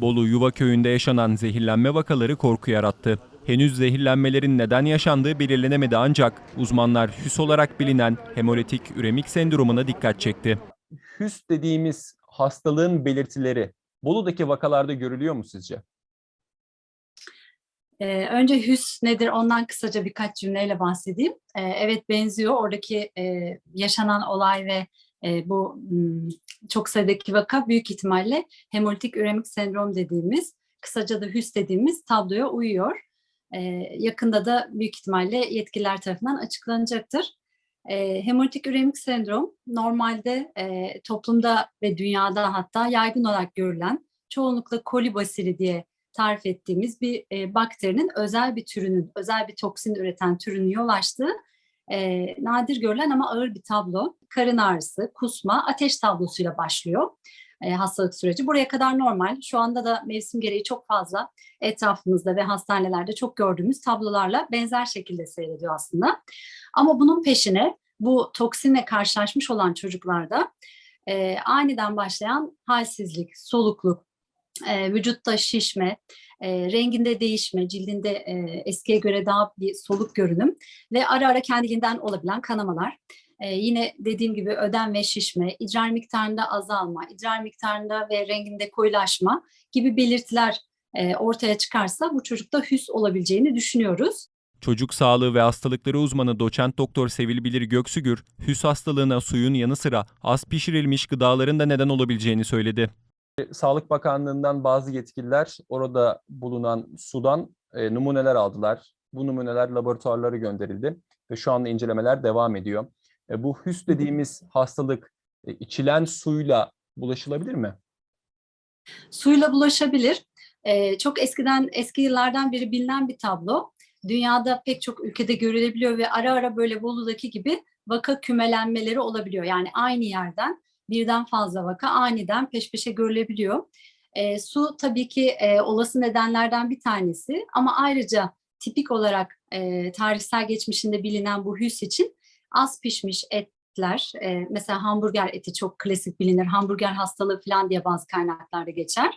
Bolu Yuva Köyü'nde yaşanan zehirlenme vakaları korku yarattı. Henüz zehirlenmelerin neden yaşandığı belirlenemedi ancak uzmanlar HÜS olarak bilinen hemolitik üremik sendromuna dikkat çekti. HÜS dediğimiz hastalığın belirtileri Bolu'daki vakalarda görülüyor mu sizce? Ee, önce HÜS nedir ondan kısaca birkaç cümleyle bahsedeyim. Ee, evet benziyor. Oradaki e, yaşanan olay ve e, bu çok sayıdaki vaka büyük ihtimalle hemolitik üremik sendrom dediğimiz, kısaca da HÜS dediğimiz tabloya uyuyor. Ee, yakında da büyük ihtimalle yetkililer tarafından açıklanacaktır. Ee, hemolitik üremik sendrom normalde e, toplumda ve dünyada hatta yaygın olarak görülen çoğunlukla koli basili diye tarif ettiğimiz bir e, bakterinin özel bir türünün, özel bir toksin üreten türünün yol açtığı e, nadir görülen ama ağır bir tablo. Karın ağrısı, kusma, ateş tablosuyla başlıyor e, hastalık süreci. Buraya kadar normal. Şu anda da mevsim gereği çok fazla etrafımızda ve hastanelerde çok gördüğümüz tablolarla benzer şekilde seyrediyor aslında. Ama bunun peşine bu toksinle karşılaşmış olan çocuklarda e, aniden başlayan halsizlik, solukluk, e, vücutta şişme, e, renginde değişme, cildinde e, eskiye göre daha bir soluk görünüm ve ara ara kendiliğinden olabilen kanamalar. E, yine dediğim gibi ödem ve şişme, idrar miktarında azalma, idrar miktarında ve renginde koyulaşma gibi belirtiler e, ortaya çıkarsa bu çocukta hüs olabileceğini düşünüyoruz. Çocuk sağlığı ve hastalıkları uzmanı doçent doktor Sevil Bilir Göksügür, HÜS hastalığına suyun yanı sıra az pişirilmiş gıdaların da neden olabileceğini söyledi. Sağlık Bakanlığı'ndan bazı yetkililer orada bulunan sudan e, numuneler aldılar. Bu numuneler laboratuvarlara gönderildi ve şu anda incelemeler devam ediyor. E, bu HÜS dediğimiz hastalık e, içilen suyla bulaşılabilir mi? Suyla bulaşabilir. Ee, çok eskiden, eski yıllardan beri bilinen bir tablo. Dünyada pek çok ülkede görülebiliyor ve ara ara böyle Bolu'daki gibi vaka kümelenmeleri olabiliyor. Yani aynı yerden birden fazla vaka aniden peş peşe görülebiliyor. Ee, su tabii ki e, olası nedenlerden bir tanesi ama ayrıca tipik olarak e, tarihsel geçmişinde bilinen bu hüs için az pişmiş etler, e, mesela hamburger eti çok klasik bilinir, hamburger hastalığı falan diye bazı kaynaklarda geçer.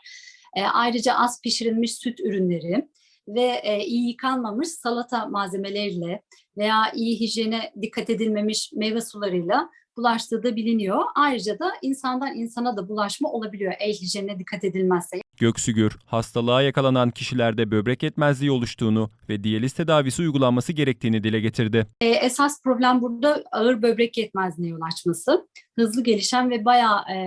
E, ayrıca az pişirilmiş süt ürünleri ve e, iyi yıkanmamış salata malzemeleriyle veya iyi hijyene dikkat edilmemiş meyve sularıyla bulaştığı da biliniyor. Ayrıca da insandan insana da bulaşma olabiliyor el hijyenine dikkat edilmezse. Göksügür, hastalığa yakalanan kişilerde böbrek yetmezliği oluştuğunu ve diyaliz tedavisi uygulanması gerektiğini dile getirdi. E, esas problem burada ağır böbrek yetmezliğine yol açması. Hızlı gelişen ve bayağı e,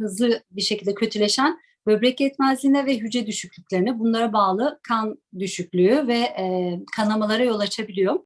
hızlı bir şekilde kötüleşen böbrek yetmezliğine ve hücre düşüklüklerine bunlara bağlı kan düşüklüğü ve e, kanamalara yol açabiliyor.